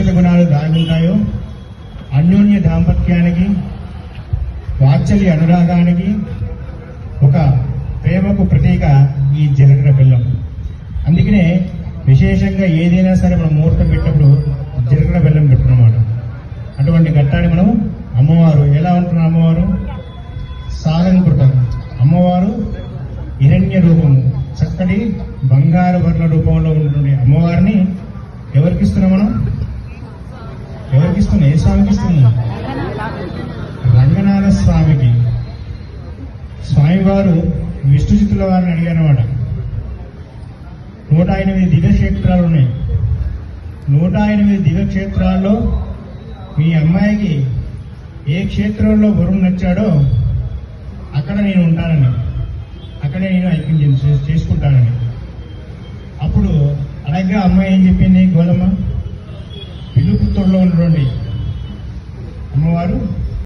ఔషధ గుణాలు దాగుంటాయో అన్యోన్య దాంపత్యానికి వాత్సల్య అనురాగానికి ఒక ప్రేమకు ప్రతీక ఈ జీలకర్ర బెల్లం అందుకనే విశేషంగా ఏదైనా సరే మనం ముహూర్తం పెట్టినప్పుడు జీలకర్ర బెల్లం పెట్టుకున్నమాట. అటువంటి ఘట్టాన్ని మనం అమ్మవారు ఎలా ఉంటున్నారు అమ్మవారు? సాలంకృతం అమ్మవారు హిరణ్య రూపము చక్కటి బంగారు వర్ణ రూపంలో ఉన్నటువంటి అమ్మవారిని ఎవరికి ఇస్తున్నాం మనం? ఇస్తున్నాం ఏ స్వామికి రంగనాథ స్వామికి. స్వామివారు విష్ణు చిత్తుల వారిని అడిగానమాట నూట ఎనిమిది దివ్యక్షేత్రాలు ఉన్నాయి. నూట ఎనిమిది దివ్యక్షేత్రాల్లో మీ అమ్మాయికి ఏ క్షేత్రంలో వరుణ్ నచ్చాడో అక్కడ నేను ఉంటానని అక్కడే నేను ఐక్యం చేసు- చేసుకుంటానని. అప్పుడు అలాగే అమ్మాయి ఏం చెప్పింది గోధమ్మ పిలుపుత్తూరులో ఉన్నటువంటి అమ్మవారు